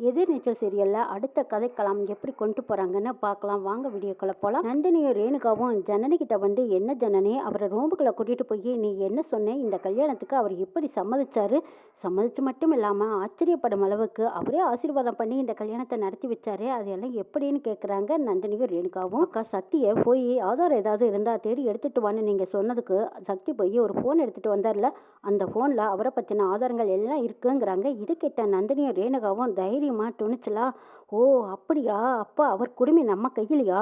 எதிர்நீச்சல் சீரியல்ல அடுத்த கதைக்களம் எப்படி கொண்டு போகிறாங்கன்னு பார்க்கலாம். வாங்க வீடியோக்களை போகலாம் நந்தினியும் ரேணுகாவும் ஜனனி கிட்ட வந்து என்ன ஜனனி? அவரை ரூமுக்குள்ளே கூட்டிகிட்டு போய் நீ என்ன சொன்ன? இந்த கல்யாணத்துக்கு அவர் எப்படி சம்மதிச்சாரு? சம்மதிச்சு மட்டும் இல்லாமல் ஆச்சரியப்படும் அளவுக்கு அவரே ஆசீர்வாதம் பண்ணி இந்த கல்யாணத்தை நடத்தி வச்சாரு அதெல்லாம் எப்படின்னு கேட்குறாங்க நந்தினியும் ரேணுகாவும். அக்கா சக்தியை போய் ஆதாரம் ஏதாவது இருந்தால் தேடி எடுத்துட்டு வான்னு நீங்கள் சொன்னதுக்கு சக்தி போய் ஒரு ஃபோன் எடுத்துகிட்டு வந்தார்ல அந்த ஃபோனில் அவரை பற்றின ஆதாரங்கள் எல்லாம் இருக்குங்கிறாங்க. இது கிட்ட நந்தினியும் ரேணுகாவும் தைரியமாக துணிச்சலா ஓ அப்படியா? அப்போ அவர் குடுமி நம்ம கையிலையா?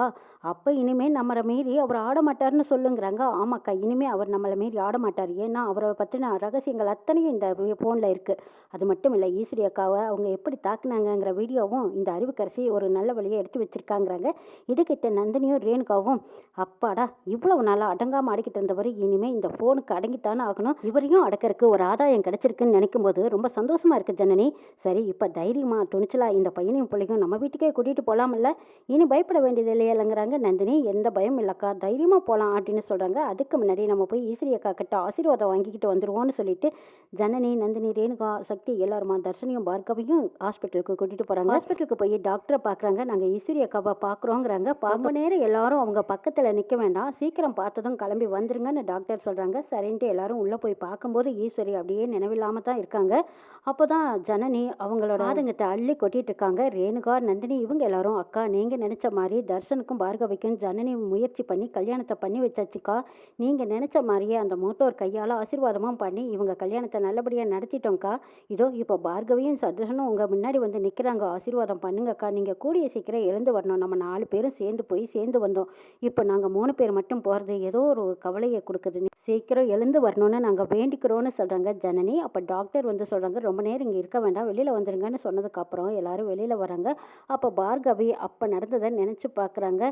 அப்போ இனிமே நம்மளை மீறி அவர் ஆடமாட்டார்னு சொல்லுங்கிறாங்க. ஆமாக்கா இனிமே அவர் நம்மளை மீறி ஆட மாட்டார் ஏன்னா அவரை பற்றின ரகசியங்கள் அத்தனையும் இந்த ஃபோனில் இருக்குது அது மட்டும் இல்லை ஈஸ்வரி அக்காவை அவங்க எப்படி தாக்குனாங்கங்கிற வீடியோவும் இந்த அறிவுக்கரசி ஒரு நல்ல வழியை எடுத்து வச்சிருக்காங்கிறாங்க. இதுகிட்ட நந்தினியும் ரேணுகாவும் அப்பாடா இவ்வளவு நாளாக அடங்காமல் அடக்கிட்டு இருந்தவர் இனிமே இந்த ஃபோனுக்கு அடங்கித்தானே ஆகணும். இவரையும் அடக்கிறதுக்கு ஒரு ஆதாயம் கிடைச்சிருக்குன்னு நினைக்கும் போது ரொம்ப சந்தோஷமாக இருக்குது ஜனனி. சரி இப்போ தைரியமாக துணிச்சலா இந்த பையனையும் பிள்ளையும் நம்ம வீட்டுக்கே கூட்டிட்டு போலாம்ல இனி பயப்பட வேண்டியது இல்லையாலங்கிறாங்க நந்தினி. எந்த பயம் இல்லக்கா. தைரியமா போலாம் அப்படின்னு சொல்றாங்க. அதுக்கு முன்னாடி நம்ம போய் ஈஸ்வரி அக்கா கிட்ட ஆசீர்வாதம் வாங்கிக்கிட்டு வந்துருவோம்னு சொல்லிட்டு ஜனனி நந்தினி ரேணுகா சக்தி எல்லாருமா தர்ஷனியும் பார்கவியும் ஹாஸ்பிட்டலுக்கு கூட்டிட்டு போறாங்க. ஹாஸ்பிட்டலுக்கு போய் டாக்டரை பாக்குறாங்க. நாங்க ஈஸ்வரி அக்காவை பாக்குறோங்கிறாங்க. ரொம்ப நேரம் எல்லாரும் அவங்க பக்கத்துல நிக்க வேண்டாம். சீக்கிரம் பார்த்ததும் கிளம்பி வந்துருங்கன்னு டாக்டர் சொல்றாங்க. சரின்ட்டு எல்லாரும் உள்ள போய் பார்க்கும்போது ஈஸ்வரி அப்படியே நினைவில்லாம தான் இருக்காங்க. அப்போதான் ஜனனி அவங்களோட ஆதங்கத்தை அள்ளி கொட்டிட்டு இருக்காங்க. ரேணுகா நந்தினி இவங்க எல்லாரும் அக்கா நீங்கள் நினச்ச மாதிரி தர்ஷனுக்கும் பார்கவிக்கும் ஜனனி முயற்சி பண்ணி கல்யாணத்தை பண்ணி வச்சாச்சுக்கா. நீங்கள் நினச்ச மாதிரியே அந்த மூத்தோர் கையால் ஆசீர்வாதமும் பண்ணி இவங்க கல்யாணத்தை நல்லபடியாக நடத்திட்டோம்க்கா. இதோ இப்போ பார்கவியும் சதர்ஷனும் உங்கள் முன்னாடி வந்து நிற்கிறாங்க ஆசீர்வாதம் பண்ணுங்கக்கா. நீங்கள் கூடிய சீக்கிரம் எழுந்து வரணும். நம்ம நாலு பேரும் சேர்ந்து போய் சேர்ந்து வந்தோம். இப்போ நாங்கள் மூணு பேர் மட்டும் போகிறது ஏதோ ஒரு கவலையை கொடுக்குது. சீக்கிரம் எழுந்து வரணும்னு நாங்கள் வேண்டிக்கிறோன்னு சொல்கிறாங்க ஜனனி. அப்போ டாக்டர் வந்து சொல்கிறாங்க ரொம்ப நேரம் இங்கே இருக்க வேண்டாம் வெளியில் வந்துருங்கன்னு சொன்னதுக்கப்புறம் எல்லாரும் வெளியில் வராங்க. அப்போ பார்கவி அப்போ நடந்ததை நினச்சி பார்க்குறாங்க.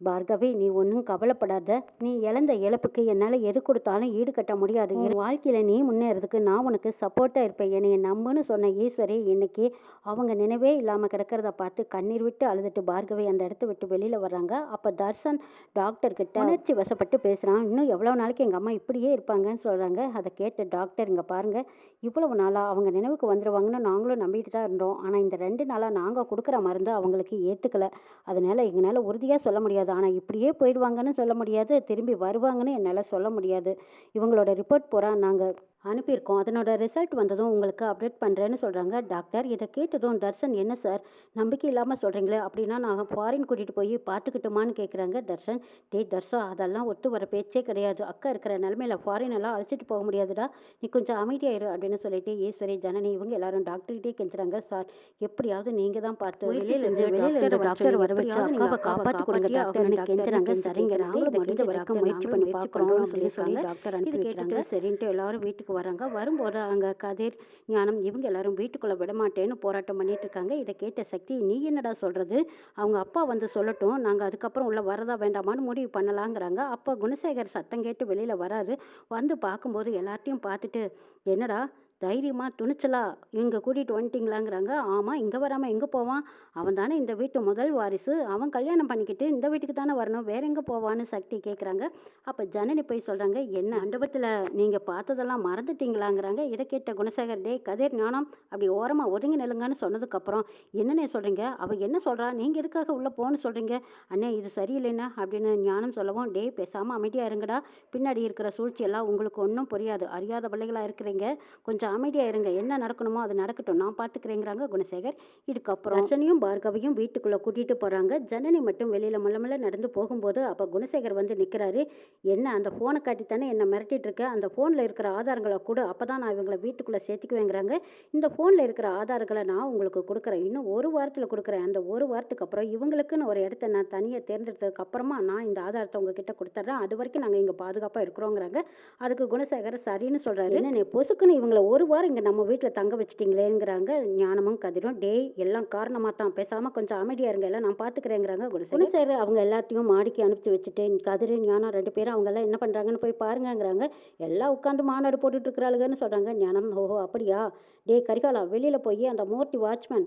பார்கவி நீ ஒன்றும் கவலைப்படாத. நீ இழந்த இழப்புக்கு என்னால் எது கொடுத்தாலும் ஈடுகட்ட முடியாது. என் வாழ்க்கையில் நீ முன்னேறதுக்கு நான் உனக்கு சப்போர்ட்டாக இருப்பேன். என்னைய நம்புன்னு சொன்ன ஈஸ்வரி இன்னைக்கு அவங்க நினைவே இல்லாமல் கிடக்கிறத பார்த்து கண்ணீர் விட்டு அழுதுட்டு பார்கவி அந்த இடத்த விட்டு வெளியில் வர்றாங்க. அப்போ தர்ஷன் டாக்டர்கிட்ட உணர்ச்சி வசப்பட்டு பேசுகிறான் இன்னும் எவ்வளோ நாளைக்கு எங்கள் அம்மா இப்படியே இருப்பாங்கன்னு சொல்கிறாங்க அதை கேட்ட டாக்டர் இங்கே பாருங்கள் இவ்வளவு நாளாக அவங்க நினைவுக்கு வந்துடுவாங்கன்னு நாங்களும் நம்பிட்டு தான் இருந்தோம். ஆனால் இந்த ரெண்டு நாளாக நாங்கள் கொடுக்குற மருந்து அவங்களுக்கு ஏற்றுக்கல அதனால் எங்களால் உறுதியாக சொல்ல முடியாது. ஆனால் இப்படியே போயிடுவாங்கன்னு சொல்ல முடியாது. திரும்பி வருவாங்கன்னு என்னால் சொல்ல முடியாது. இவங்களோட ரிப்போர்ட் பூரா நாங்கள் அனுப்பியிருக்கோம். அதனோட ரிசல்ட் வந்ததும் உங்களுக்கு அப்டேட் பண்ணுறேன்னு சொல்கிறாங்க டாக்டர் இதை கேட்டதும் தர்ஷன் என்ன சார்? நம்பிக்கை இல்லாமல் சொல்கிறீங்களே அப்படின்னா நாங்கள் ஃபாரின் கூட்டிகிட்டு போய் பார்த்துக்கிட்டோமான்னு கேட்குறாங்க தர்ஷன். டேய் தர்ஷா அதெல்லாம் ஒத்து வர பேச்சே கிடையாது. அக்கா இருக்கிற நிலமையில ஃபாரின் எல்லாம் அழைச்சிட்டு போக முடியாதுடா. நீ கொஞ்சம் அமைதியாயிரு அப்படின்னு சொல்லிட்டு ஈஸ்வரி ஜனனி இவங்க எல்லாரும் டாக்டர்கிட்டே கெஞ்சுறாங்க. சார் எப்படியாவது நீங்கள் தான் பார்த்து வெளியில வெளியில டாக்டர் வர வச்சு அக்காவை காப்பாற்றி கொடுங்க டாக்டர்னு கெஞ்சுறாங்க. சரிங்க நாங்களும் முடிஞ்ச வரைக்கும் முயற்சி பண்ணி பார்க்குறோம்னு சொல்லி சொல்லி டாக்டர் அனுப்பி வைக்கிறாங்க. சரின்ட்டு எல்லாரும் வீட்டுக்கு வராங்க. வரும்போது அங்கே கதிர் ஞானம் இவங்க எல்லாரும் வீட்டுக்குள்ளே விட மாட்டேன்னு போராட்டம் பண்ணிட்டு இருக்காங்க இதை கேட்ட சக்தி நீ என்னடா சொல்கிறது அவங்க அப்பா வந்து சொல்லட்டும். நாங்கள் அதுக்கப்புறம் உள்ள வரதா வேண்டாமான்னு முடிவு பண்ணலாங்கிறாங்க. அப்போ குணசேகர் சத்தம் கேட்டு வெளியில் வராரு. வந்து பார்க்கும்போது எல்லார்ட்டையும் பார்த்துட்டு என்னடா? தைரியமாக துணிச்சலா இங்கே கூட்டிகிட்டு வந்துட்டிங்களாங்கிறாங்க. ஆமாம் இங்கே வராமல் எங்கே போவான்? அவன் தானே இந்த வீட்டு முதல் வாரிசு. அவன் கல்யாணம் பண்ணிக்கிட்டு இந்த வீட்டுக்கு தானே வரணும். வேற எங்கே போவான்னு சக்தி கேட்குறாங்க அப்போ ஜனனி போய் சொல்கிறாங்க என்ன மண்டபத்தில் நீங்கள் பார்த்ததெல்லாம் மறந்துட்டீங்களாங்கிறாங்க. இதை கேட்ட குணசேகர் டே கதிர் ஞானம் அப்படி ஓரமாக ஒதுங்கி நெலுங்கன்னு சொன்னதுக்கப்புறம் என்னென்ன சொல்கிறீங்க அவள் என்ன சொல்கிறா நீங்கள் எதுக்காக உள்ளே போன்னு சொல்கிறீங்க அண்ணே இது சரியில்லைண்ணா அப்படின்னு ஞானம் சொல்லவும் டே பேசாமல் அமைதியாக இருங்கடா. பின்னாடி இருக்கிற சூழ்ச்சியெல்லாம் உங்களுக்கு ஒன்றும் புரியாது. அறியாத பிள்ளைகளாக இருக்கிறீங்க. கொஞ்சம் அமைதியாக இருங்க. என்ன நடக்கணுமோ அது நடக்கட்டும். நான் பார்த்துக்கிறேங்கிறாங்க குணசேகர். இதுக்கப்புறம் ரஜனியும் பார்கவியும் வீட்டுக்குள்ளே கூட்டிகிட்டு போகிறாங்க ஜனனி மட்டும் வெளியில் மெல்ல மெல்ல நடந்து போகும்போது அப்போ குணசேகர் வந்து நிற்கிறாரு என்ன அந்த ஃபோனை காட்டித்தானே என்னை மிரட்டிட்டு இருக்க? அந்த ஃபோனில் இருக்கிற ஆதாரங்களை கொடு. அப்போ தான் நான் இவங்களை வீட்டுக்குள்ளே சேர்த்துக்குவேங்கிறாங்க. இந்த ஃபோனில் இருக்கிற ஆதாரங்களை நான் உங்களுக்கு கொடுக்குறேன். இன்னும் ஒரு வாரத்தில் கொடுக்குறேன். அந்த ஒரு வாரத்துக்கு அப்புறம் இவங்களுக்குன்னு ஒரு இடத்த நான் தனியாக தேர்ந்தெடுத்ததுக்கு அப்புறமா நான் இந்த ஆதாரத்தை உங்ககிட்ட கொடுத்துட்றேன் அது வரைக்கும் நாங்கள் இங்கே பாதுகாப்பாக இருக்கிறோங்கிறாங்க. அதுக்கு குணசேகர் சரின்னு சொல்கிறாரு என்ன நீ பொசுக்குன்னு இவங்களை ஒரு வாரம் இங்கே நம்ம வீட்டில் தங்க வச்சிட்டீங்களேங்கிறாங்க ஞானமும் கதிரும். டேய் எல்லாம் காரணமாக தான். பேசாமல் கொஞ்சம் அமைதியாக இருங்க. எல்லாம் நான் பார்த்துக்கிறேங்கிறாங்க குணசேகர். அவங்க எல்லாத்தையும் மாடிக்கு அனுப்பிச்சு வச்சுட்டு கதிர் ஞானம் ரெண்டு பேரும் அவங்க எல்லாம் என்ன பண்ணுறாங்கன்னு போய் பாருங்கங்கிறாங்க. எல்லாம் உட்காந்து மாநாடு போட்டுட்டு இருக்கிறாளுங்கன்னு சொல்கிறாங்க ஞானம். ஓஹோ அப்படியா? டேய் கரிகாலா வெளியில் போய் அந்த மூர்த்தி வாட்ச்மேன்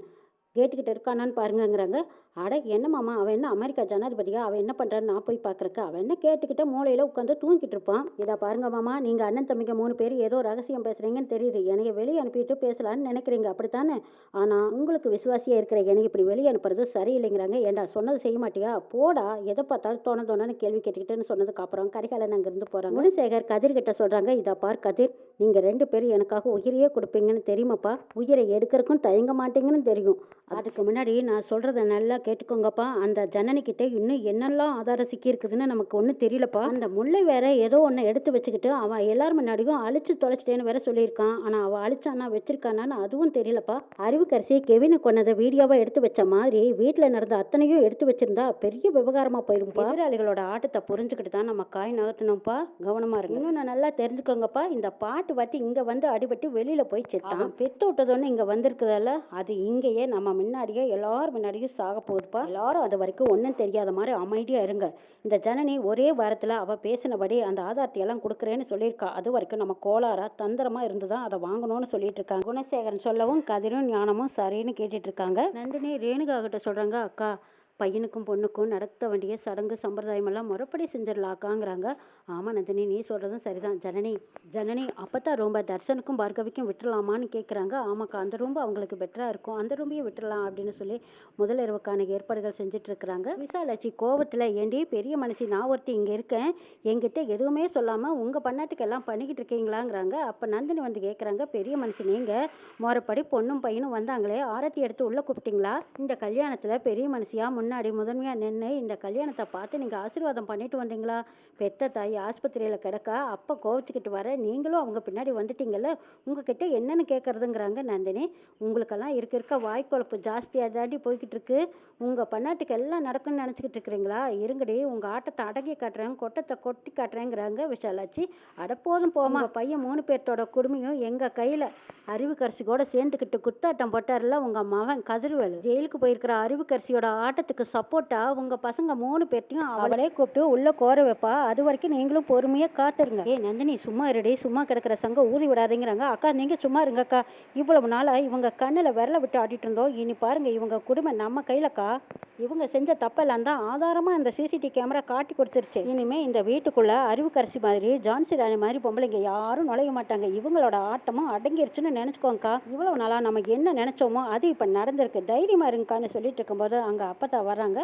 கேட்டுக்கிட்டு இருக்கானான்னு பாருங்கங்கிறாங்க. அட என்ன மாமா அவன் என்ன அமெரிக்கா ஜனாதிபதியா? அவன் என்ன பண்ணுறான்னு நான் போய் பார்க்குறக்கு அவன் என்ன கேட்டுக்கிட்டு மூலையில் உட்காந்து தூங்கிட்டு இருப்பான். இதை பாருங்க மாமா நீங்கள் அண்ணன் தம்பிங்க மூணு பேர் ஏதோ ரகசியம் பேசுகிறீங்கன்னு தெரியுது. என்னைய வெளியே அனுப்பிட்டு பேசலான்னு நினைக்கிறீங்க அப்படித்தானே? ஆனால் உங்களுக்கு விசுவாசியாக இருக்கிற எனக்கு இப்படி வெளியே அனுப்புறது சரியில்லைங்கிறாங்க. ஏண்டா சொன்னது செய்ய மாட்டியா? போடா எதை பார்த்தாலும் தோண தோணன்னு கேள்வி கேட்டுக்கிட்டேன்னு சொன்னதுக்கு அப்புறம் கரிகாலன் அங்கேருந்து போகிறாங்க குணசேகர் கதிர்கிட்ட சொல்கிறாங்க இதை பார் கதிர் நீங்கள் ரெண்டு பேரும் எனக்காக உயிரையே கொடுப்பீங்கன்னு தெரியுமாப்பா? உயிரை எடுக்கிறதுக்கும் தயங்க மாட்டீங்கன்னு தெரியும். அதுக்கு முன்னாடி நான் சொல்கிறத நல்லா கேட்டுக்கோங்கப்பா. அந்த ஜனனிக்கிட்ட இன்னும் என்னெல்லாம் ஆதாரம் சிக்கியிருக்குதுன்னு நமக்கு ஒன்றும் தெரியலப்பா. அந்த முல்லை வேற ஏதோ ஒன்று எடுத்து வச்சுக்கிட்டு அவன் எல்லார் முன்னாடியும் அழிச்சு தொலைச்சிட்டேன்னு வேற சொல்லியிருக்கான். ஆனால் அவள் அழிச்சானா வச்சிருக்கானான்னு அதுவும் தெரியலப்பா. அறிவுக்கரசி கெவினை கொன்னதை வீடியோவை எடுத்து வச்ச மாதிரி வீட்டில் நடந்த அத்தனையும் எடுத்து வச்சிருந்தா பெரிய விவகாரமாக போயிடும் எதிராளிகளோட ஆட்டத்தை புரிஞ்சுக்கிட்டு தான் நம்ம காய் நகர்த்தணும்ப்பா கவனமாக இருக்கு இன்னும் நான் நல்லா தெரிஞ்சுக்கோங்கப்பா. இந்த பாட்டு பார்த்து இங்கே வந்து அடிபட்டு வெளியில் போய் செத்தான். பெத்து விட்டதொன்னு இங்கே வந்திருக்குதால அது இங்கேயே நம்ம முன்னாடியே எல்லார் முன்னாடியும் சாக போகுதுப்பா எல்லாரும் அது வரைக்கும் ஒன்றும் தெரியாத மாதிரி அமைதியாக இருங்க. இந்த ஜனனி ஒரே வாரத்தில் அவள் பேசினபடி அந்த ஆதாரத்தை எல்லாம் கொடுக்குறேன்னு சொல்லியிருக்கா. அது வரைக்கும் நம்ம கோளாரா தந்திரமாக இருந்து தான் அதை வாங்கணும்னு சொல்லிட்டு இருக்காங்க. குணசேகரன் சொல்லவும் கதிரும் ஞானமும் சரின்னு கேட்டுட்டு இருக்காங்க. நந்தினி ரேணுகா கிட்ட சொல்கிறாங்க அக்கா. பையனுக்கும் பொண்ணுக்கும் நடத்த வேண்டிய சடங்கு சம்பிரதாயமெல்லாம் முறைப்படி செஞ்சிடலாக்காங்கிறாங்க. ஆமாம் நந்தினி நீ சொல்கிறதும் சரிதான். ஜனனி ஜனனி அப்போ ரொம்ப தர்சனுக்கும் பார்கவிக்கும் விட்டுறலாமான்னு கேட்குறாங்க ஆமாக்கா அந்த ரூம்பு அவங்களுக்கு பெட்டராக இருக்கும். அந்த ரூம்பையும் விட்டுறலாம் அப்படின்னு சொல்லி முதல் இரவுக்கான ஏற்பாடுகள் செஞ்சுட்டு இருக்கிறாங்க விசாலாட்சி கோவத்தில் ஏண்டி பெரிய மனுஷி நான் ஒருத்தி இங்கே இருக்கேன். என்கிட்ட எதுவுமே சொல்லாமல் உங்கள் பண்ணாட்டுக்கு எல்லாம் பண்ணிக்கிட்டு இருக்கீங்களாங்கிறாங்க. அப்போ நந்தினி வந்து கேட்குறாங்க பெரிய மனுஷி நீங்கள் முறைப்படி பொண்ணும் பையனும் வந்தாங்களே. ஆரத்தி எடுத்து உள்ளே கூப்பிட்டீங்களா? இந்த கல்யாணத்தில் பெரிய மனுஷியா முன்னாடி முதன்மையாக நின்று இந்த கல்யாணத்தை பார்த்து நீங்கள் ஆசீர்வாதம் பண்ணிட்டு வந்தீங்களா? பெத்த தாய் ஆஸ்பத்திரியில் கிடக்கா அப்போ கோவிச்சுக்கிட்டு வர நீங்களும் அவங்க பின்னாடி வந்துட்டீங்கல்ல உங்ககிட்ட என்னன்னு கேட்குறதுங்கிறாங்க நந்தினி. உங்களுக்கெல்லாம் இருக்க இருக்க வாய்க்குழப்பு ஜாஸ்தியாக தாண்டி போய்கிட்டு இருக்கு. உங்கள் பண்ணாட்டுக்கு எல்லாம் நடக்கும்னு நினச்சிக்கிட்டு இருக்கிறீங்களா? இருங்கடி உங்கள் ஆட்டத்தை அடக்கி காட்டுறேன் கொட்டத்தை கொட்டி காட்டுறேங்கிறாங்க விஷாலாச்சி. அடப்போதும் போமா பையன் மூணு பேர்த்தோட குடுமையும் எங்கள் கையில் அறிவுக்கரசி கூட சேர்ந்துக்கிட்டு குத்தாட்டம் போட்டார்ல உங்கள் மகன் கதிர்வேலு. ஜெயிலுக்கு போயிருக்கிற அறிவுக்கரசியோட ஆட்டத்துக்கு சப்போர்ட்டா உங்கள் பசங்க மூணு பேர்த்தையும் அவளே கூப்பிட்டு உள்ள கோர வைப்பா. அது வரைக்கும் நீங்களும் பொறுமையாக காத்துருங்க. ஏ நந்தினி சும்மா இருடி. சும்மா கிடக்கிற சங்கம் ஊதி விடாதீங்கிறாங்க. அக்கா நீங்கள் சும்மா இருங்கக்கா. இவ்வளவு நாளாக இவங்க கண்ணில் விரல விட்டு ஆடிட்டு இருந்தோம். இனி பாருங்க இவங்க குடும்பம் நம்ம கையிலக்கா? இவங்க செஞ்ச தப்பெல்லாம் தான் ஆதாரமாக இந்த சிசிடிவி கேமரா காட்டி கொடுத்துருச்சு. இனிமே இந்த வீட்டுக்குள்ள அறிவுக்கரசி மாதிரி ஜான்சி ராணி மாதிரி பொம்பளைங்க யாரும் நுழைய மாட்டாங்க. இவங்களோட ஆட்டமும் அடங்கிருச்சுன்னு நினச்சிக்கோங்கக்கா. இவ்வளவு நாளாக நம்ம என்ன நினச்சோமோ அது இப்போ நடந்திருக்கு. தைரியமா இருங்கக்கான்னு சொல்லிட்டு இருக்கும்போது அங்கே அப்பத்தா வர்றாங்க.